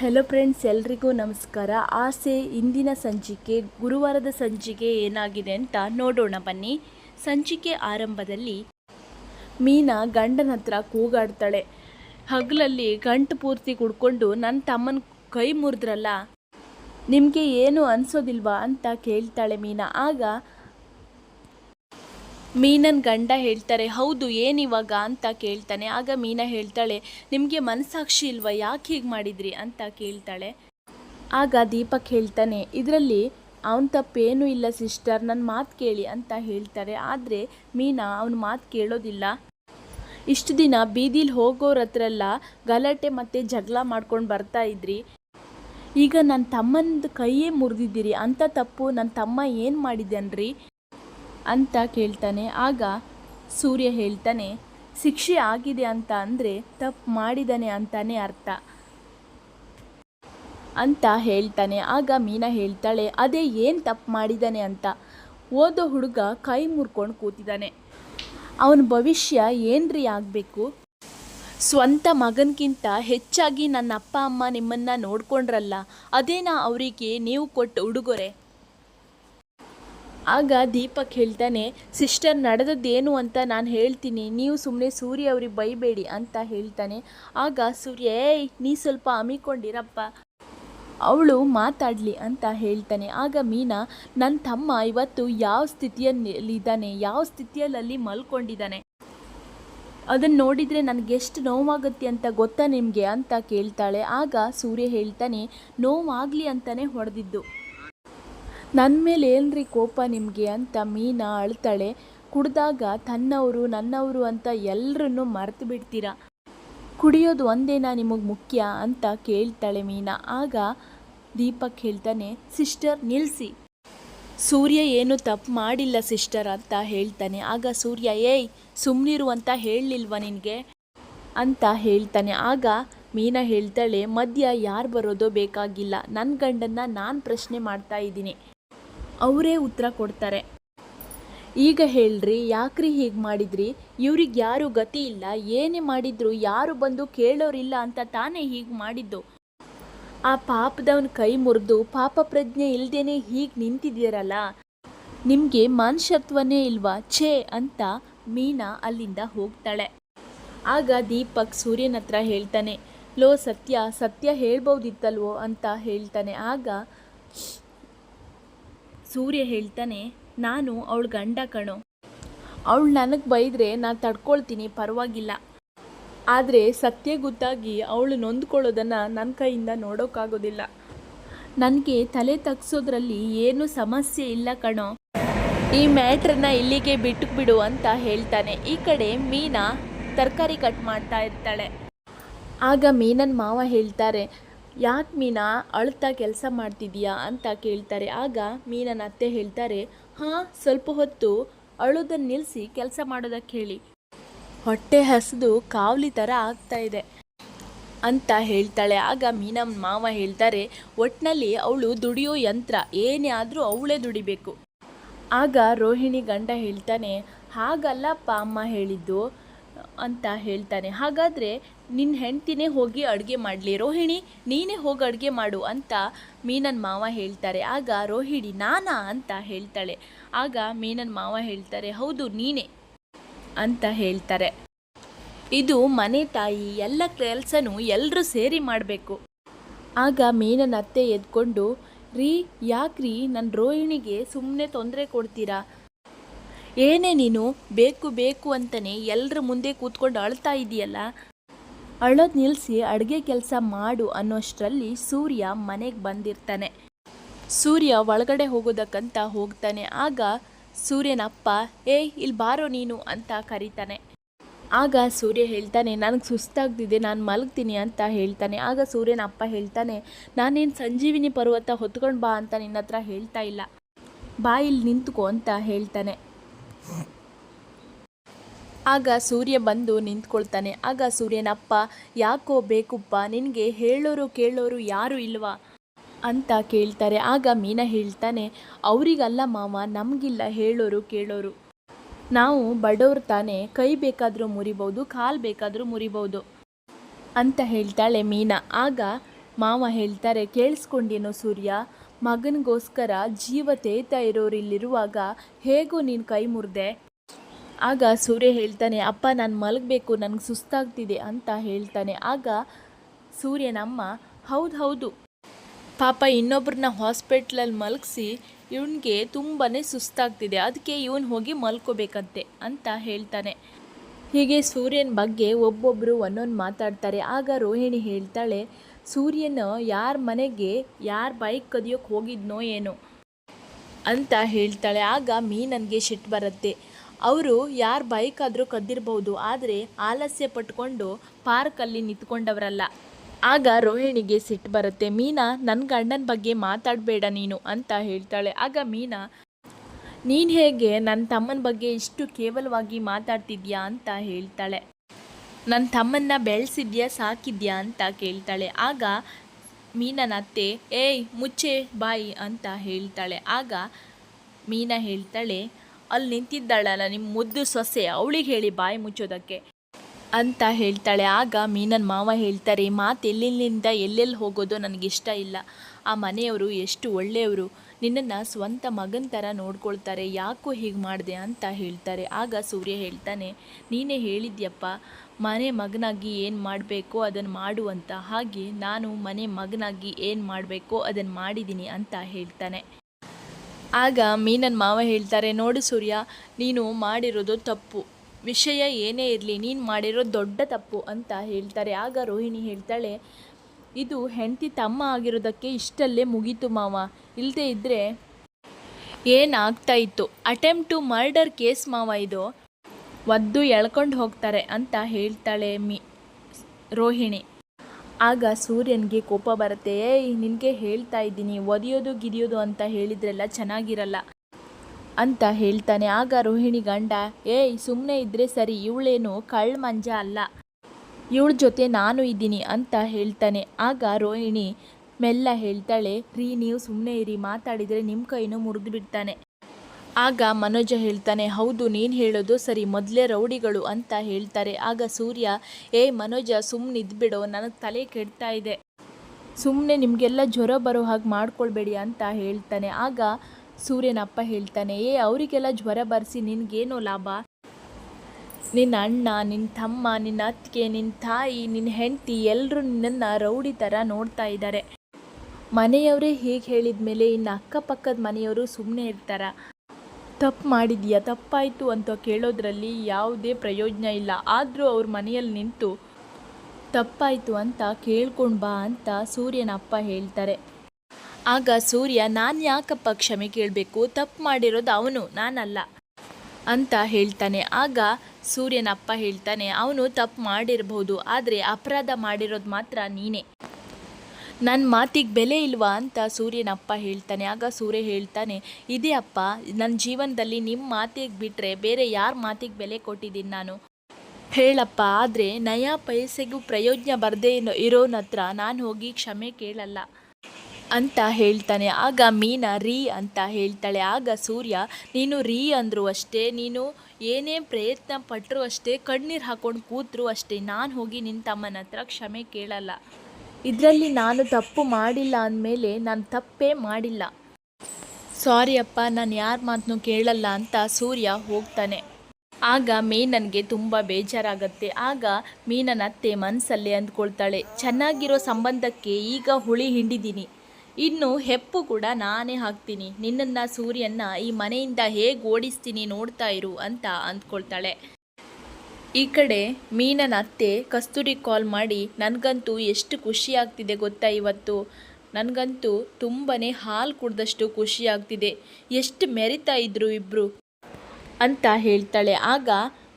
Hello friends ಎಲ್ರಿಗೂ ನಮಸ್ಕಾರ. ಆಸೆ ಇಂದಿನ ಸಂಚಿಕೆ, ಗುರುವಾರದ ಸಂಚಿಕೆ ಏನಾಗಿದೆ ಅಂತ ನೋಡೋಣ ಬನ್ನಿ. ಸಂಚಿಕೆ ಆರಂಭದಲ್ಲಿ ಮೀನಾ ಗಂಡನ ಹತ್ರ ಕೂಗಾಡ್ತಾಳೆ. ಹಗಲಲ್ಲಿ ಗಂಟು ಪೂರ್ತಿ ಕುಡ್ಕೊಂಡು ನನ್ನ ತಮ್ಮನ ಕೈ ಮುರಿದ್ರಲ್ಲ? ನಿಮಗೆ ಏನು ಅನಿಸೋದಿಲ್ವಾ ಅಂತ ಕೇಳ್ತಾಳೆ ಮೀನಾ. ಆಗ ಮೀನನ್ ಗಂಡ ಹೇಳ್ತಾರೆ, ಹೌದು ಏನಿವಾಗ ಅಂತ ಕೇಳ್ತಾನೆ. ಆಗ ಮೀನಾ ಹೇಳ್ತಾಳೆ, ನಿಮಗೆ ಮನಸ್ಸಾಕ್ಷಿ ಇಲ್ವಾ? ಯಾಕೆ ಹೀಗೆ ಮಾಡಿದ್ರಿ? ಅಂತ ಕೇಳ್ತಾಳೆ. ಆಗ ದೀಪಕ್ ಹೇಳ್ತಾನೆ, ಇದರಲ್ಲಿ ಅವನ ತಪ್ಪೇನೂ ಇಲ್ಲ ಸಿಸ್ಟರ್ ನನ್ನ ಮಾತು ಕೇಳಿ ಅಂತ ಹೇಳ್ತಾರೆ. ಆದರೆ ಮೀನಾ ಅವನ ಮಾತು ಕೇಳೋದಿಲ್ಲ. ಇಷ್ಟು ದಿನ ಬೀದಿಲಿ ಹೋಗೋರ ಹತ್ರ ಎಲ್ಲ ಗಲಾಟೆ ಮತ್ತು ಜಗಳ ಮಾಡ್ಕೊಂಡು ಬರ್ತಾ ಇದ್ರಿ. ಈಗ ನನ್ನ ತಮ್ಮನ ಕೈಯೇ ಮುರಿದಿದ್ದೀರಿ ಅಂಥ ತಪ್ಪು. ನನ್ನ ತಮ್ಮ ಏನು ಮಾಡಿದ್ದಾನ್ರಿ ಅಂತ ಕೇಳ್ತಾನೆ. ಆಗ ಸೂರ್ಯ ಹೇಳ್ತಾನೆ, ಶಿಕ್ಷೆ ಆಗಿದೆ ಅಂತ ಅಂದರೆ ತಪ್ಪು ಮಾಡಿದಾನೆ ಅಂತಾನೆ ಅರ್ಥ. ಅಂತ ಹೇಳ್ತಾನೆ. ಆಗ ಮೀನಾ ಹೇಳ್ತಾಳೆ, ಅದೇ ಏನು ತಪ್ಪು ಮಾಡಿದಾನೆ ಅಂತ? ಓದೋ ಹುಡುಗ ಕೈ ಮುರ್ಕೊಂಡು ಕೂತಿದ್ದಾನೆ. ಅವನ ಭವಿಷ್ಯ ಏನ್ರಿ ಆಗಬೇಕು? ಸ್ವಂತ ಮಗನಿಗಿಂತ ಹೆಚ್ಚಾಗಿ ನನ್ನ ಅಪ್ಪ ಅಮ್ಮ ನಿಮ್ಮನ್ನು ನೋಡ್ಕೊಂಡ್ರಲ್ಲ, ಅದೇನಾ ಅವರಿಗೆ ನೀವು ಕೊಟ್ಟು ಉಡುಗೊರೆ? ಆಗ ದೀಪಕ್ ಹೇಳ್ತಾನೆ ಸಿಸ್ಟರ್ ನಡೆದದ್ದೇನು ಅಂತ ನಾನು ಹೇಳ್ತೀನಿ. ನೀವು ಸುಮ್ಮನೆ ಸೂರ್ಯ ಅವ್ರಿಗೆ ಬೈಬೇಡಿ ಅಂತ ಹೇಳ್ತಾನೆ. ಆಗ ಸೂರ್ಯ, ಏಯ್, ನೀ ಸ್ವಲ್ಪ ಅಮಿಕೊಂಡಿರಪ್ಪ. ಅವಳು ಮಾತಾಡಲಿ ಅಂತ ಹೇಳ್ತಾನೆ. ಆಗ ಮೀನಾ ನನ್ನ ತಮ್ಮ ಇವತ್ತು ಯಾವ ಸ್ಥಿತಿಯಲ್ಲಿದ್ದಾನೆ? ಯಾವ ಸ್ಥಿತಿಯಲ್ಲಿ ಮಲ್ಕೊಂಡಿದ್ದಾನೆ? ಅದನ್ನು ನೋಡಿದರೆ ನನಗೆ ಎಷ್ಟು ನೋವಾಗುತ್ತೆ ಅಂತ ಗೊತ್ತಾ ನಿಮಗೆ? ಅಂತ ಕೇಳ್ತಾಳೆ. ಆಗ ಸೂರ್ಯ ಹೇಳ್ತಾನೆ, ನೋವಾಗಲಿ ಅಂತಲೇ ಹೊಡೆದಿದ್ದು. ನನ್ನ ಮೇಲೆ ಏನ್ರಿ ಕೋಪ ನಿಮಗೆ ಅಂತ ಮೀನಾ ಅಳ್ತಾಳೆ. ಕುಡ್ದಾಗ ತನ್ನವರು, ನನ್ನವರು ಅಂತ ಎಲ್ಲರನ್ನು ಮರೆತು ಬಿಡ್ತೀರಾ? ಕುಡಿಯೋದು ಒಂದೇನಾ ನಿಮಗೆ ಮುಖ್ಯ ಅಂತ ಕೇಳ್ತಾಳೆ ಮೀನಾ. ಆಗ ದೀಪಕ್ ಹೇಳ್ತಾನೆ, ಸಿಸ್ಟರ್ ನಿಲ್ಲಿಸಿ ಸೂರ್ಯ ಏನು ತಪ್ಪು ಮಾಡಿಲ್ಲ ಸಿಸ್ಟರ್ ಅಂತ ಹೇಳ್ತಾನೆ. ಆಗ ಸೂರ್ಯ, ಏಯ್ ಸುಮ್ಮನಿರು ಅಂತ ಹೇಳಲಿಲ್ವ ನಿನಗೆ? ಅಂತ ಹೇಳ್ತಾನೆ. ಆಗ ಮೀನಾ ಹೇಳ್ತಾಳೆ, ಮಧ್ಯ ಯಾರು ಬರೋದೋ ಬೇಕಾಗಿಲ್ಲ. ನನ್ನ ಗಂಡನ್ನು ನಾನು ಪ್ರಶ್ನೆ ಮಾಡ್ತಾ ಇದ್ದೀನಿ. ಅವರೇ ಉತ್ತರ ಕೊಡ್ತಾರೆ. ಈಗ ಹೇಳ್ರಿ, ಯಾಕ್ರಿ ಹೀಗೆ ಮಾಡಿದ್ರಿ? ಇವ್ರಿಗೆ ಯಾರು ಗತಿ ಇಲ್ಲ, ಏನೇ ಮಾಡಿದ್ರು ಯಾರು ಬಂದು ಕೇಳೋರಿಲ್ಲ ಅಂತ ತಾನೇ ಹೀಗೆ ಮಾಡಿದ್ದು? ಆ ಪಾಪದವನ ಕೈ ಮುರಿದು ಪಾಪ ಪ್ರಜ್ಞೆ ಇಲ್ದೇನೆ ಹೀಗೆ ನಿಂತಿದ್ದೀರಲ್ಲ? ನಿಮಗೆ ಮನುಷ್ಯತ್ವನೇ ಇಲ್ವಾ? ಛೇ ಅಂತ ಮೀನಾ ಅಲ್ಲಿಂದ ಹೋಗ್ತಾಳೆ. ಆಗ ದೀಪಕ್ ಸೂರ್ಯನ ಹತ್ರ ಹೇಳ್ತಾನೆ, ಲೋ ಸತ್ಯ ಸತ್ಯ ಹೇಳ್ಬೋದಿತ್ತಲ್ವೋ ಅಂತ ಹೇಳ್ತಾನೆ. ಆಗ ಸೂರ್ಯ ಹೇಳ್ತಾನೆ, ನಾನು ಅವಳ ಗಂಡ ಕಣೋ. ಅವಳು ನನಗೆ ಬೈದರೆ ನಾನು ತಡ್ಕೊಳ್ತೀನಿ, ಪರವಾಗಿಲ್ಲ. ಆದರೆ ಸತ್ಯ ಗೊತ್ತಾಗಿ ಅವಳು ನೊಂದ್ಕೊಳ್ಳೋದನ್ನು ನನ್ನ ಕೈಯಿಂದ ನೋಡೋಕ್ಕಾಗೋದಿಲ್ಲ ನನಗೆ ತಲೆ ತಗ್ಸೋದ್ರಲ್ಲಿ ಏನು ಸಮಸ್ಯೆ ಇಲ್ಲ ಕಣೋ. ಈ ಮ್ಯಾಟ್ರನ್ನ ಇಲ್ಲಿಗೆ ಬಿಟ್ಟು ಬಿಡು ಅಂತ ಹೇಳ್ತಾನೆ. ಈ ಕಡೆ ಮೀನಾ ತರಕಾರಿ ಕಟ್ ಮಾಡ್ತಾ ಇರ್ತಾಳೆ. ಆಗ ಮೀನನ್ ಮಾವ ಹೇಳ್ತಾರೆ ಯಾಕೆ ಮೀನಾ ಅಳ್ತಾ ಕೆಲಸ ಮಾಡ್ತಿದ್ದೀಯಾ ಅಂತ ಕೇಳ್ತಾರೆ. ಆಗ ಮೀನನ ಅತ್ತೆ ಹೇಳ್ತಾರೆ, ಹಾಂ, ಸ್ವಲ್ಪ ಹೊತ್ತು ಅಳುದನ್ನು ನಿಲ್ಲಿಸಿ ಕೆಲಸ ಮಾಡೋದಕ್ಕೆ ಹೇಳಿ. ಹೊಟ್ಟೆ ಹಸಿದು ಕಾವಲಿ ಥರ ಆಗ್ತಾ ಇದೆ ಅಂತ ಹೇಳ್ತಾಳೆ. ಆಗ ಮೀನಮ್ಮ ಮಾವ ಹೇಳ್ತಾರೆ ಒಟ್ಟಿನಲ್ಲಿ ಅವಳು ದುಡಿಯೋ ಯಂತ್ರ, ಏನೇ ಆದರೂ ಅವಳೇ ದುಡಿಬೇಕು. ಆಗ ರೋಹಿಣಿ ಗಂಡ ಹೇಳ್ತಾನೆ, ಹಾಗಲ್ಲಪ್ಪ ಅಮ್ಮ ಹೇಳಿದ್ದು ಅಂತ ಹೇಳ್ತಾನೆ. ಹಾಗಾದರೆ ನಿನ್ನ ಹೆಂಡ್ತಿನೇ ಹೋಗಿ ಅಡುಗೆ ಮಾಡಲಿ, ರೋಹಿಣಿ ನೀನೇ ಹೋಗಿ ಅಡುಗೆ ಮಾಡು ಅಂತ ಮೀನನ್ ಮಾವ ಹೇಳ್ತಾರೆ. ಆಗ ರೋಹಿಣಿ, ನಾನಾ ಅಂತ ಹೇಳ್ತಾಳೆ. ಆಗ ಮೀನನ್ ಮಾವ ಹೇಳ್ತಾರೆ, ಹೌದು ನೀನೇ ಅಂತ ಹೇಳ್ತಾರೆ. ಇದು ಮನೆ ತಾಯಿ, ಎಲ್ಲ ಕೆಲಸನೂ ಎಲ್ಲರೂ ಸೇರಿ ಮಾಡಬೇಕು. ಆಗ ಮೀನನ ಅತ್ತೆ ಎದ್ಕೊಂಡು, ರೀ, ಯಾಕ್ರಿ ನನ್ನ ರೋಹಿಣಿಗೆ ಸುಮ್ಮನೆ ತೊಂದರೆ ಕೊಡ್ತೀರಾ? ಏನೇ ನೀನು ಬೇಕು ಬೇಕು ಅಂತಲೇ ಎಲ್ಲರ ಮುಂದೆ ಕೂತ್ಕೊಂಡು ಅಳ್ತಾ ಇದೆಯಲ್ಲ? ಅಳೋದು ನಿಲ್ಲಿಸಿ ಅಡುಗೆ ಕೆಲಸ ಮಾಡು ಅನ್ನೋಷ್ಟರಲ್ಲಿ ಸೂರ್ಯ ಮನೆಗೆ ಬಂದಿರ್ತಾನೆ. ಸೂರ್ಯ ಒಳಗಡೆ ಹೋಗೋದಕ್ಕಂತ ಹೋಗ್ತಾನೆ. ಆಗ ಸೂರ್ಯನ ಅಪ್ಪ ಏಯ್ ಇಲ್ಲಿ ಬಾರೋ ನೀನು ಅಂತ ಕರೀತಾನೆ. ಆಗ ಸೂರ್ಯ ಹೇಳ್ತಾನೆ, ನನಗೆ ಸುಸ್ತಾಗ್ತಿದೆ, ನಾನು ಮಲಗ್ತೀನಿ ಅಂತ ಹೇಳ್ತಾನೆ. ಆಗ ಸೂರ್ಯನ ಅಪ್ಪ ಹೇಳ್ತಾನೆ, ನಾನೇನು ಸಂಜೀವಿನಿ ಪರ್ವತ ಹೊತ್ಕೊಂಡು ಬಾ ಅಂತ ನಿನ್ನ ಹತ್ರ ಹೇಳ್ತಾ ಇಲ್ಲ. ಬಾ ಇಲ್ಲಿ ನಿಂತ್ಕೋ ಅಂತ ಹೇಳ್ತಾನೆ. ಆಗ ಸೂರ್ಯ ಬಂದು ನಿಂತ್ಕೊಳ್ತಾನೆ. ಆಗ ಸೂರ್ಯನಪ್ಪ, ಯಾಕೋ ಬೇಕುಪ್ಪ, ನಿನಗೆ ಹೇಳೋರು ಕೇಳೋರು ಯಾರು ಇಲ್ವಾ? ಅಂತ ಕೇಳ್ತಾರೆ. ಆಗ ಮೀನಾ ಹೇಳ್ತಾನೆ, ಅವರಿಗಲ್ಲ ಮಾವ, ನಮಗಿಲ್ಲ ಹೇಳೋರು ಕೇಳೋರು. ನಾವು ಬಡವ್ರು ತಾನೇ, ಕೈ ಬೇಕಾದರೂ ಮುರಿಬೋದು, ಕಾಲು ಬೇಕಾದರೂ ಮುರಿಬೋದು. ಅಂತ ಹೇಳ್ತಾಳೆ ಮೀನಾ. ಆಗ ಮಾವ ಹೇಳ್ತಾರೆ ಕೇಳಿಸ್ಕೊಂಡೇನೋ ಸೂರ್ಯ, ಮಗನಿಗೋಸ್ಕರ ಜೀವ ತೇಯ್ತಾ ಇರೋರಿಲ್ಲಿರುವಾಗ ಹೇಗೂ ನೀನು ಕೈ ಮುರಿದೆ? ಆಗ ಸೂರ್ಯ ಹೇಳ್ತಾನೆ, ಅಪ್ಪ, ನಾನು ಮಲಗಬೇಕು, ನನಗೆ ಸುಸ್ತಾಗ್ತಿದೆ ಅಂತ ಹೇಳ್ತಾನೆ. ಆಗ ಸೂರ್ಯನಮ್ಮ, ಹೌದು ಹೌದು, ಪಾಪ ಇನ್ನೊಬ್ರನ್ನ ಹಾಸ್ಪಿಟ್ಲಲ್ಲಿ ಮಲಗಿಸಿ ಇವನಿಗೆ ತುಂಬಾ ಸುಸ್ತಾಗ್ತಿದೆ ಅದಕ್ಕೆ ಇವನು ಹೋಗಿ ಮಲ್ಕೋಬೇಕಂತೆ ಅಂತ ಹೇಳ್ತಾನೆ. ಹೀಗೆ ಸೂರ್ಯನ ಬಗ್ಗೆ ಒಬ್ಬೊಬ್ಬರು ಒಂದೊಂದು ಮಾತಾಡ್ತಾರೆ. ಆಗ ರೋಹಿಣಿ ಹೇಳ್ತಾಳೆ ಸೂರ್ಯನ ಯಾರ ಮನೆಗೆ ಯಾರ ಬೈಕ್ ಕದಿಯೋಕ್ಕೆ ಹೋಗಿದ್ನೋ ಏನೋ ಅಂತ ಹೇಳ್ತಾಳೆ. ಆಗ ಮೀನನ್ಗೆ ಸಿಟ್ಟು ಬರುತ್ತೆ. ಅವರು ಯಾರ ಬೈಕ್ ಆದರೂ ಕದ್ದಿರ್ಬೋದು, ಆದರೆ ಆಲಸ್ಯ ಪಟ್ಕೊಂಡು ಪಾರ್ಕಲ್ಲಿ ನಿಂತ್ಕೊಂಡವರಲ್ಲ. ಆಗ ರೋಹಿಣಿಗೆ ಸಿಟ್ಟು ಬರುತ್ತೆ. ಮೀನಾ ನನ್ನ ಗಂಡನ ಬಗ್ಗೆ ಮಾತಾಡಬೇಡ ನೀನು ಅಂತ ಹೇಳ್ತಾಳೆ. ಆಗ ಮೀನಾ, ನೀನು ಹೇಗೆ ನನ್ನ ತಮ್ಮನ ಬಗ್ಗೆ ಇಷ್ಟು ಕೇವಲವಾಗಿ ಮಾತಾಡ್ತಿದ್ಯಾ ಅಂತ ಹೇಳ್ತಾಳೆ. ನನ್ನ ತಮ್ಮನ್ನ ಬೆಳೆಸಿದ್ಯಾ, ಸಾಕಿದ್ಯಾ ಅಂತ ಕೇಳ್ತಾಳೆ. ಆಗ ಮೀನನ ಅತ್ತೆ ಏಯ್, ಮುಚ್ಚೆ ಬಾಯಿ ಅಂತ ಹೇಳ್ತಾಳೆ. ಆಗ ಮೀನ ಹೇಳ್ತಾಳೆ, ಅಲ್ಲಿ ನಿಂತಿದ್ದಾಳಲ್ಲ ನಿಮ್ಮ ಮುದ್ದು ಸೊಸೆ, ಅವಳಿಗೆ ಹೇಳಿ ಬಾಯಿ ಮುಚ್ಚೋದಕ್ಕೆ ಅಂತ ಹೇಳ್ತಾಳೆ. ಆಗ ಮೀನನ್ ಮಾವ ಹೇಳ್ತಾರೆ ಮಾತು ಎಲ್ಲಿಂದ ಎಲ್ಲೆಲ್ಲಿ ಹೋಗೋದು ನನಗಿಷ್ಟ ಇಲ್ಲ. ಆ ಮನೆಯವರು ಎಷ್ಟು ಒಳ್ಳೆಯವರು. ನಿನ್ನನ್ನು ಸ್ವಂತ ಮಗನ ಥರ ನೋಡ್ಕೊಳ್ತಾರೆ, ಯಾಕೋ ಹೀಗೆ ಮಾಡಿದೆ ಅಂತ ಹೇಳ್ತಾರೆ. ಆಗ ಸೂರ್ಯ ಹೇಳ್ತಾನೆ, ನೀನೇ ಹೇಳಿದ್ಯಪ್ಪ, ಮನೆ ಮಗನಾಗಿ ಏನು ಮಾಡಬೇಕೋ ಅದನ್ನು ಮಾಡುವಂತ ಹಾಗೆ ನಾನು ಮನೆ ಮಗನಾಗಿ ಏನು ಮಾಡಬೇಕೋ ಅದನ್ನು ಮಾಡಿದ್ದೀನಿ ಅಂತ ಹೇಳ್ತಾನೆ. ಆಗ ಮೀನನ್ ಮಾವ ಹೇಳ್ತಾರೆ, ನೋಡು ಸೂರ್ಯ, ನೀನು ಮಾಡಿರೋದು ತಪ್ಪು. ವಿಷಯ ಏನೇ ಇರಲಿ, ನೀನು ಮಾಡಿರೋ ದೊಡ್ಡ ತಪ್ಪು ಅಂತ ಹೇಳ್ತಾರೆ. ಆಗ ರೋಹಿಣಿ ಹೇಳ್ತಾಳೆ ಇದು ಹೆಂಡತಿ ತಮ್ಮ ಆಗಿರೋದಕ್ಕೆ ಇಷ್ಟಲ್ಲೇ ಮುಗೀತು ಮಾವ. ಇಲ್ಲದೆ ಇದ್ದರೆ ಏನಾಗ್ತಾ ಇತ್ತು? ಅಟೆಂಪ್ಟ್ ಟು ಮರ್ಡರ್ ಕೇಸ್ ಮಾವ ಇದು. ಒದ್ದು ಎಳ್ಕೊಂಡು ಹೋಗ್ತಾರೆ ಅಂತ ಹೇಳ್ತಾಳೆ ಮಿ, ರೋಹಿಣಿ. ಆಗ ಸೂರ್ಯನಿಗೆ ಕೋಪ ಬರುತ್ತೆ, ಏಯ್, ನಿನಗೆ ಹೇಳ್ತಾ ಇದ್ದೀನಿ, ಒದಿಯೋದು ಗಿದಿಯೋದು ಅಂತ ಹೇಳಿದ್ರೆಲ್ಲ ಚೆನ್ನಾಗಿರಲ್ಲ ಅಂತ ಹೇಳ್ತಾನೆ. ಆಗ ರೋಹಿಣಿ ಗಂಡ, ಏಯ್ ಸುಮ್ಮನೆ ಇದ್ದರೆ ಸರಿ, ಇವಳೇನು ಕಳ್ಳ ಮಂಜ ಅಲ್ಲ. ಇವಳ ಜೊತೆ ನಾನು ಇದ್ದೀನಿ ಅಂತ ಹೇಳ್ತಾನೆ. ಆಗ ರೋಹಿಣಿ ಮೆಲ್ಲ ಹೇಳ್ತಾಳೆ, ರೀ, ನೀವು ಸುಮ್ಮನೆ ಇರಿ, ಮಾತಾಡಿದರೆ ನಿಮ್ಮ ಕೈನೂ ಮುರಿದು ಬಿಡ್ತಾನೆ. ಆಗ ಮನೋಜ ಹೇಳ್ತಾನೆ, ಹೌದು, ನೀನು ಹೇಳೋದು ಸರಿ, ಮೊದಲೇ ರೌಡಿಗಳು ಅಂತ ಹೇಳ್ತಾರೆ. ಆಗ ಸೂರ್ಯ, ಏ ಮನೋಜ ಸುಮ್ಮನೆ ಇದ್ಬಿಡೋ ನನಗೆ ತಲೆ ಕೆಡ್ತಾ ಇದೆ. ಸುಮ್ಮನೆ ನಿಮಗೆಲ್ಲ ಜ್ವರ ಬರೋ ಹಾಗೆ ಮಾಡ್ಕೊಳ್ಬೇಡಿ ಅಂತ ಹೇಳ್ತಾನೆ. ಆಗ ಸೂರ್ಯನಪ್ಪ ಹೇಳ್ತಾನೆ, ಏ, ಅವರಿಗೆಲ್ಲ ಜ್ವರ ಬರೆಸಿ ನಿನಗೇನೋ ಲಾಭ? ನಿನ್ನ ಅಣ್ಣ, ನಿನ್ನ ತಮ್ಮ, ನಿನ್ನ ಅತ್ತಿಗೆ, ನಿನ್ನ ತಾಯಿ, ನಿನ್ನ ಹೆಂಡತಿ ಎಲ್ಲರೂ ನಿನ್ನನ್ನು ರೌಡಿ ಥರ ನೋಡ್ತಾ ಇದ್ದಾರೆ. ಮನೆಯವರೇ ಹೀಗೆ ಹೇಳಿದ ಮೇಲೆ ಇನ್ನು ಅಕ್ಕಪಕ್ಕದ ಮನೆಯವರು ಸುಮ್ಮನೆ ಇರ್ತಾರ. ತಪ್ಪು ಮಾಡಿದೀಯಾ, ತಪ್ಪಾಯಿತು ಅಂತ ಕೇಳೋದ್ರಲ್ಲಿ ಯಾವುದೇ ಪ್ರಯೋಜನ ಇಲ್ಲ. ಆದರೂ ಅವ್ರ ಮನೆಯಲ್ಲಿ ನಿಂತು, ತಪ್ಪಾಯಿತು ಅಂತ ಕೇಳ್ಕೊಂಡು ಬಾ ಅಂತ ಸೂರ್ಯನ ಅಪ್ಪ ಹೇಳ್ತಾರೆ. ಆಗ ಸೂರ್ಯ, ನಾನು ಯಾಕಪ್ಪ ಕ್ಷಮೆ ಕೇಳಬೇಕು? ತಪ್ಪು ಮಾಡಿರೋದು ಅವನು, ನಾನಲ್ಲ. ಅಂತ ಹೇಳ್ತಾನೆ. ಆಗ ಸೂರ್ಯನಪ್ಪ ಹೇಳ್ತಾನೆ, ಅವನು ತಪ್ಪು ಮಾಡಿರಬಹುದು, ಆದರೆ ಅಪರಾಧ ಮಾಡಿರೋದು ಮಾತ್ರ ನೀನೇ. ನನ್ನ ಮಾತಿಗೆ ಬೆಲೆ ಇಲ್ವಾ? ಅಂತ ಸೂರ್ಯನಪ್ಪ ಹೇಳ್ತಾನೆ. ಆಗ ಸೂರ್ಯ ಹೇಳ್ತಾನೆ, ಇದೇ ಅಪ್ಪ ನನ್ನ ಜೀವನದಲ್ಲಿ ನಿಮ್ಮ ಮಾತಿಗೆ ಬಿಟ್ಟರೆ ಬೇರೆ ಯಾರ ಮಾತಿಗೆ ಬೆಲೆ ಕೊಟ್ಟಿದ್ದೀನಿ ನಾನು? ಹೇಳಪ್ಪ, ಆದರೆ ನಯಾ ಪೈಸೆಗೂ ಪ್ರಯೋಜನ ಬರದೇ ಇರೋನತ್ರ ನಾನು ಹೋಗಿ ಕ್ಷಮೆ ಕೇಳಲ್ಲ. ಅಂತ ಹೇಳ್ತಾನೆ. ಆಗ ಮೀನಾ, ರೀ ಅಂತ ಹೇಳ್ತಾಳೆ. ಆಗ ಸೂರ್ಯ, ನೀನು ರೀ ಅಂದರು ಅಷ್ಟೇ. ನೀನು ಏನೇ ಪ್ರಯತ್ನ ಪಟ್ಟರು ಅಷ್ಟೇ, ಕಣ್ಣೀರು ಹಾಕೊಂಡು ಕೂತರು ಅಷ್ಟೇ. ನಾನು ಹೋಗಿ ನಿನ್ನ ತಮ್ಮನ ಹತ್ರ ಕ್ಷಮೆ ಕೇಳಲ್ಲ. ಇದರಲ್ಲಿ ನಾನು ತಪ್ಪು ಮಾಡಿಲ್ಲ ಅಂದಮೇಲೆ ನಾನು ತಪ್ಪೇ ಮಾಡಿಲ್ಲ. ಸಾರಿ ಅಪ್ಪ, ನಾನು ಯಾರ ಮಾತನ್ನು ಕೇಳಲ್ಲ ಅಂತ ಸೂರ್ಯ ಹೋಗ್ತಾನೆ. ಆಗ ಮೀನನ್ಗೆ ತುಂಬ ಬೇಜಾರಾಗತ್ತೆ. ಆಗ ಮೀನನ ಅತ್ತೆ ಮನಸ್ಸಲ್ಲೇ ಅಂದ್ಕೊಳ್ತಾಳೆ, ಚೆನ್ನಾಗಿರೋ ಸಂಬಂಧಕ್ಕೆ ಈಗ ಹುಳಿ ಹಿಂಡಿದ್ದೀನಿ ಇನ್ನು ಹೆಪ್ಪು ಕೂಡ ನಾನೇ ಹಾಕ್ತೀನಿ. ನಿನ್ನನ್ನು ಸೂರ್ಯನ್ನ ಈ ಮನೆಯಿಂದ ಹೇಗೆ ಓಡಿಸ್ತೀನಿ ನೋಡ್ತಾ ಇರು ಅಂತ ಅಂದ್ಕೊಳ್ತಾಳೆ. ಈ ಕಡೆ ಮೀನನ ಅತ್ತೆ ಕಸ್ತೂರಿ ಕಾಲ್ ಮಾಡಿ, ನನಗಂತೂ ಎಷ್ಟು ಖುಷಿ ಆಗ್ತಿದೆ ಗೊತ್ತಾ ಇವತ್ತು? ನನಗಂತೂ ತುಂಬಾ ಹಾಲು ಕುಡ್ದಷ್ಟು ಖುಷಿ ಆಗ್ತಿದೆ. ಎಷ್ಟು ಮೆರಿತಾ ಇದ್ರು ಇಬ್ಬರು ಅಂತ ಹೇಳ್ತಾಳೆ. ಆಗ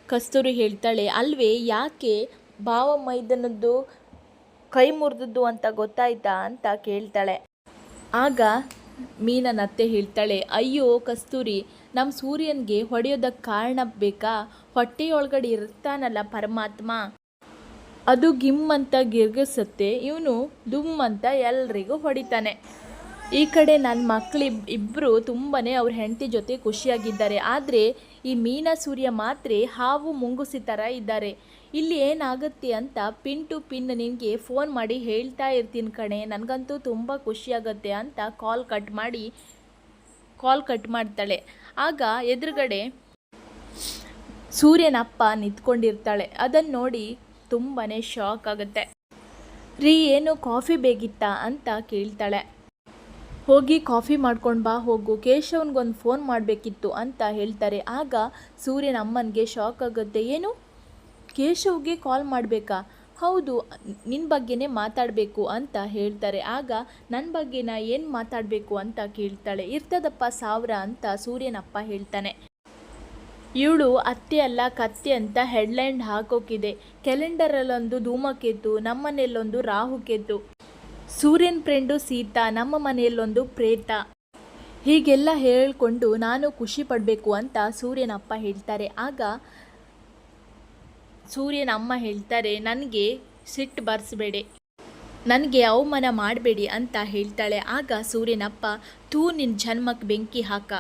ಕಸ್ತೂರಿ ಹೇಳ್ತಾಳೆ, ಅಲ್ವೇ, ಯಾಕೆ ಭಾವ ಮೈದನದ್ದು ಕೈ ಮುರಿದದ್ದು ಅಂತ ಗೊತ್ತಾಯ್ತಾ? ಅಂತ ಕೇಳ್ತಾಳೆ. ಆಗ ಮೀನನ ಅತ್ತೆ ಹೇಳ್ತಾಳೆ, ಅಯ್ಯೋ ಕಸ್ತೂರಿ ನಮ್ಮ ಸೂರ್ಯನಿಗೆ ಹೊಡೆಯೋದಕ್ಕೆ ಕಾರಣ ಬೇಕಾ? ಹೊಟ್ಟೆಯೊಳಗಡೆ ಇರ್ತಾನಲ್ಲ ಪರಮಾತ್ಮ. ಅದು ಗಿಮ್ ಅಂತ ಗಿರ್ಗಿಸುತ್ತೆ ಇವನು ದುಮ್ ಅಂತ ಎಲ್ರಿಗೂ ಹೊಡಿತಾನೆ. ಈ ಕಡೆ ನನ್ನ ಮಕ್ಕಳು ಇಬ್ಬರು ತುಂಬಾ ಅವ್ರ ಹೆಂಡತಿ ಜೊತೆ ಖುಷಿಯಾಗಿದ್ದಾರೆ. ಆದರೆ ಈ ಮೀನ ಸೂರ್ಯ ಮಾತ್ರ ಹಾವು ಮುಂಗುಸಿ ಥರ ಇದ್ದಾರೆ. ಇಲ್ಲಿ ಏನಾಗುತ್ತೆ ಅಂತ ಪಿನ್ ಟು ಪಿನ್ ನಿನಗೆ ಫೋನ್ ಮಾಡಿ ಹೇಳ್ತಾ ಇರ್ತೀನಿ ಕಣೆ. ನನಗಂತೂ ತುಂಬ ಖುಷಿಯಾಗತ್ತೆ ಅಂತ ಕಾಲ್ ಕಟ್ ಮಾಡಿ ಕಾಲ್ ಕಟ್ ಮಾಡ್ತಾಳೆ. ಆಗ ಎದುರುಗಡೆ ಸೂರ್ಯನಪ್ಪ ನಿಂತ್ಕೊಂಡಿರ್ತಾಳೆ. ಅದನ್ನು ನೋಡಿ ತುಂಬಾ ಶಾಕ್ ಆಗುತ್ತೆ. ರೀ, ಏನು ಕಾಫಿ ಬೇಕಿತ್ತಾ ಅಂತ ಕೇಳ್ತಾಳೆ. ಹೋಗಿ ಕಾಫಿ ಮಾಡ್ಕೊಂಡು ಬಾ, ಹೋಗು. ಕೇಶವನಿಗೊಂದು ಫೋನ್ ಮಾಡಬೇಕಿತ್ತು ಅಂತ ಹೇಳ್ತಾರೆ. ಆಗ ಸೂರ್ಯನ ಅಮ್ಮನಿಗೆ ಶಾಕ್ ಆಗುತ್ತೆ. ಏನು? ಕೇಶವ್ಗೆ ಕಾಲ್ ಮಾಡಬೇಕಾ? ಹೌದು ನಿನ್ನ ಬಗ್ಗೆನೇ ಮಾತಾಡಬೇಕು ಅಂತ ಹೇಳ್ತಾರೆ. ಆಗ ನನ್ನ ಬಗ್ಗೆನ ಏನು ಮಾತಾಡಬೇಕು ಅಂತ ಕೇಳ್ತಾಳೆ. ಇರ್ತದಪ್ಪ ಸಾವಿರ ಅಂತ ಸೂರ್ಯನಪ್ಪ ಹೇಳ್ತಾನೆ. ಇವಳು ಅತ್ತೆ ಅಲ್ಲ, ಕತ್ತೆ ಅಂತ ಹೆಡ್ಲೈನ್ ಹಾಕೋಕಿದೆ. ಕ್ಯಾಲೆಂಡರಲ್ಲೊಂದು ಧೂಮಕೇತು ನಮ್ಮನೆಯಲ್ಲೊಂದು ರಾಹುಕೇತು. ಸೂರ್ಯನ ಫ್ರೆಂಡು ಸೀತಾ, ನಮ್ಮ ಮನೆಯಲ್ಲೊಂದು ಪ್ರೇತ. ಹೀಗೆಲ್ಲ ಹೇಳಿಕೊಂಡು ನಾನು ಖುಷಿ ಪಡಬೇಕು ಅಂತ ಸೂರ್ಯನಪ್ಪ ಹೇಳ್ತಾರೆ. ಆಗ ಸೂರ್ಯನ ಅಮ್ಮ ಹೇಳ್ತಾರೆ, ನನಗೆ ಸಿಟ್ಟು ಬರ್ಸ್ಬೇಡಿ, ನನಗೆ ಅವಮಾನ ಮಾಡಬೇಡಿ ಅಂತ ಹೇಳ್ತಾಳೆ. ಆಗ ಸೂರ್ಯನಪ್ಪ, ತೂ ನಿನ್ನ ಜನ್ಮಕ್ಕೆ ಬೆಂಕಿ ಹಾಕ.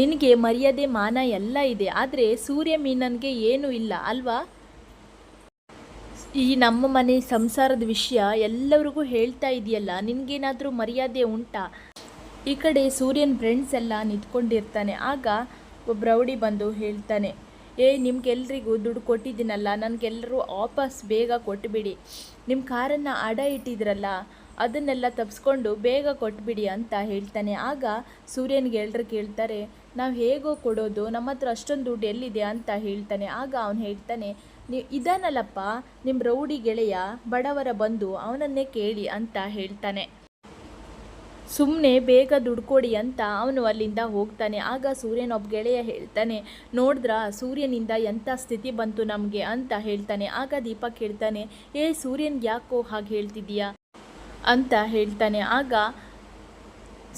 ನಿನಗೆ ಮರ್ಯಾದೆ ಮಾನ ಎಲ್ಲ ಇದೆ, ಆದರೆ ಸೂರ್ಯ ಮೀನನ್ಗೆ ಏನೂ ಇಲ್ಲ, ಅಲ್ವಾ? ಈ ನಮ್ಮ ಮನೆ ಸಂಸಾರದ ವಿಷಯ ಎಲ್ಲರಿಗೂ ಹೇಳ್ತಾ ಇದೆಯಲ್ಲ, ನಿನಗೇನಾದರೂ ಮರ್ಯಾದೆ ಉಂಟಾ? ಈ ಕಡೆ ಸೂರ್ಯನ ಫ್ರೆಂಡ್ಸ್ ಎಲ್ಲ ನಿಂತ್ಕೊಂಡಿರ್ತಾನೆ. ಆಗ ಒಬ್ಬ ರೌಡಿ ಬಂದು ಹೇಳ್ತಾನೆ ಏ, ನಿಮ್ಗೆಲ್ರಿಗೂ ದುಡ್ಡು ಕೊಟ್ಟಿದ್ದೀನಲ್ಲ ನನಗೆಲ್ಲರೂ ವಾಪಸ್ ಬೇಗ ಕೊಟ್ಟುಬಿಡಿ ನಿಮ್ಮ ಕಾರನ್ನು ಅಡ ಇಟ್ಟಿದ್ರಲ್ಲ, ಅದನ್ನೆಲ್ಲ ತಪ್ಸ್ಕೊಂಡು ಬೇಗ ಕೊಟ್ಬಿಡಿ ಅಂತ ಹೇಳ್ತಾನೆ. ಆಗ ಸೂರ್ಯನಿಗೆ ಎಲ್ರು ಕೇಳ್ತಾರೆ, ನಾವು ಹೇಗೋ ಕೊಡೋದು, ನಮ್ಮ ಹತ್ರ ಅಷ್ಟೊಂದು ದುಡ್ಡು ಎಲ್ಲಿದೆ ಅಂತ ಹೇಳ್ತಾನೆ. ಆಗ ಅವನು ಹೇಳ್ತಾನೆ ನೀವು ಇದಾನಲ್ಲಪ್ಪ ನಿಮ್ಮ ರೌಡಿ ಗೆಳೆಯ, ಬಡವರ ಬಂದು ಅವನನ್ನೇ ಕೇಳಿ ಅಂತ ಹೇಳ್ತಾನೆ. ಸುಮ್ಮನೆ ಬೇಗ ದುಡ್ಡು ಕೊಡಿ ಅಂತ ಅವನು ಅಲ್ಲಿಂದ ಹೋಗ್ತಾನೆ. ಆಗ ಸೂರ್ಯನ ಒಬ್ಬ ಗೆಳೆಯ ಹೇಳ್ತಾನೆ, ನೋಡಿದ್ರಾ ಸೂರ್ಯನಿಂದ ಎಂಥ ಸ್ಥಿತಿ ಬಂತು ನಮಗೆ ಅಂತ ಹೇಳ್ತಾನೆ. ಆಗ ದೀಪಕ್ ಹೇಳ್ತಾನೆ, ಏ ಸೂರ್ಯನ್ಗೆ ಯಾಕೋ ಹಾಗೆ ಹೇಳ್ತಿದ್ದೀಯಾ ಅಂತ ಹೇಳ್ತಾನೆ. ಆಗ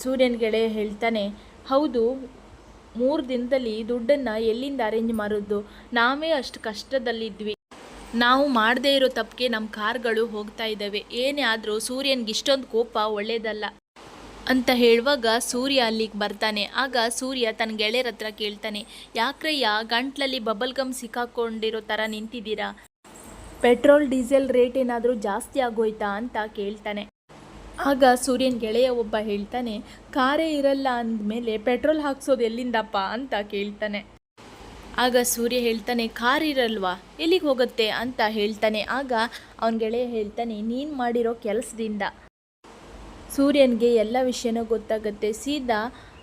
ಸೂರ್ಯನ ಗೆಳೆಯ ಹೇಳ್ತಾನೆ, ಹೌದು, ಮೂರು ದಿನದಲ್ಲಿ ದುಡ್ಡನ್ನು ಎಲ್ಲಿಂದ ಅರೇಂಜ್ ಮಾಡೋದು? ನಾವೇ ಅಷ್ಟು ಕಷ್ಟದಲ್ಲಿದ್ವಿ. ನಾವು ಮಾಡದೇ ಇರೋ ತಪ್ಪಿಗೆ ನಮ್ಮ ಕಾರ್ಗಳು ಹೋಗ್ತಾ ಇದ್ದಾವೆ ಏನೇ ಆದರೂ ಸೂರ್ಯನಿಗೆ ಇಷ್ಟೊಂದು ಕೋಪ ಒಳ್ಳೇದಲ್ಲ. ಅಂತ ಹೇಳುವಾಗ ಸೂರ್ಯ ಅಲ್ಲಿಗೆ ಬರ್ತಾನೆ. ಆಗ ಸೂರ್ಯ ತನ್ನ ಗೆಳೆಯರ ಹತ್ರ ಕೇಳ್ತಾನೆ, ಯಾಕ್ರಯ್ಯ, ಗಂಟ್ಲಲ್ಲಿ ಬಬಲ್ ಗಮ್ ಸಿಕ್ಕಾಕೊಂಡಿರೋ ಥರ ನಿಂತಿದ್ದೀರಾ? ಪೆಟ್ರೋಲ್, ಡೀಸೆಲ್ ರೇಟ್ ಏನಾದರೂ ಜಾಸ್ತಿ ಆಗೋಯ್ತಾ? ಅಂತ ಕೇಳ್ತಾನೆ. ಆಗ ಸೂರ್ಯನ ಗೆಳೆಯ ಒಬ್ಬ ಹೇಳ್ತಾನೆ, ಕಾರೇ ಇರಲ್ಲ ಅಂದಮೇಲೆ ಪೆಟ್ರೋಲ್ ಹಾಕ್ಸೋದು ಎಲ್ಲಿಂದಪ್ಪ? ಅಂತ ಕೇಳ್ತಾನೆ. ಆಗ ಸೂರ್ಯ ಹೇಳ್ತಾನೆ, ಕಾರ್ ಇರಲ್ವಾ? ಎಲ್ಲಿಗೆ ಹೋಗುತ್ತೆ? ಅಂತ ಹೇಳ್ತಾನೆ. ಆಗ ಅವನ ಗೆಳೆಯ ಹೇಳ್ತಾನೆ, ನೀನು ಮಾಡಿರೋ ಕೆಲಸದಿಂದ. ಸೂರ್ಯನಿಗೆ ಎಲ್ಲ ವಿಷಯನೂ ಗೊತ್ತಾಗುತ್ತೆ. ಸೀದಾ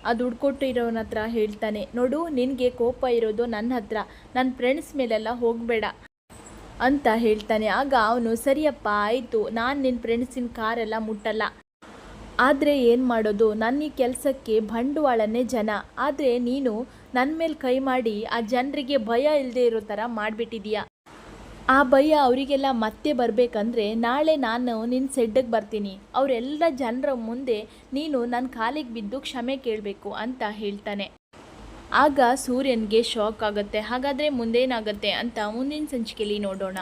ಆ ದುಡ್ಡು ಕೊಟ್ಟಿರೋನ ಹತ್ರ ಹೇಳ್ತಾನೆ, ನೋಡು, ನಿನಗೆ ಕೋಪ ಇರೋದು ನನ್ನ ಹತ್ರ. ನನ್ನ ಫ್ರೆಂಡ್ಸ್ ಮೇಲೆಲ್ಲ ಹೋಗಬೇಡ ಅಂತ ಹೇಳ್ತಾನೆ. ಆಗ ಅವನು, ಸರಿಯಪ್ಪ, ಆಯಿತು. ನಾನು ನಿನ್ನ ಫ್ರೆಂಡ್ಸಿನ ಕಾರೆಲ್ಲ ಮುಟ್ಟಲ್ಲ. ಆದರೆ ಏನು ಮಾಡೋದು? ನನ್ನ ಈ ಕೆಲಸಕ್ಕೆ ಬಂಡವಾಳನೇ ಜನ. ಆದರೆ ನೀನು ನನ್ನ ಮೇಲೆ ಕೈ ಮಾಡಿ ಆ ಜನರಿಗೆ ಭಯ ಇಲ್ಲದೆ ಇರೋ ಥರ ಮಾಡಿಬಿಟ್ಟಿದೀಯ. ಆ ಭಯ ಅವರಿಗೆಲ್ಲ ಮತ್ತೆ ಬರಬೇಕಂದ್ರೆ ನಾಳೆ ನಾನು ನಿನ್ನ ಸೆಡ್ಡಿಗೆ ಬರ್ತೀನಿ. ಅವರೆಲ್ಲ ಜನರ ಮುಂದೆ ನೀನು ನನ್ನ ಕಾಲಿಗೆ ಬಿದ್ದು ಕ್ಷಮೆ ಕೇಳಬೇಕು ಅಂತ ಹೇಳ್ತಾನೆ. ಆಗ ಸೂರ್ಯನಿಗೆ ಶಾಕ್ ಆಗುತ್ತೆ. ಹಾಗಾದರೆ ಮುಂದೇನಾಗುತ್ತೆ ಅಂತ ಮುಂದಿನ ಸಂಚಿಕೆಯಲ್ಲಿ ನೋಡೋಣ.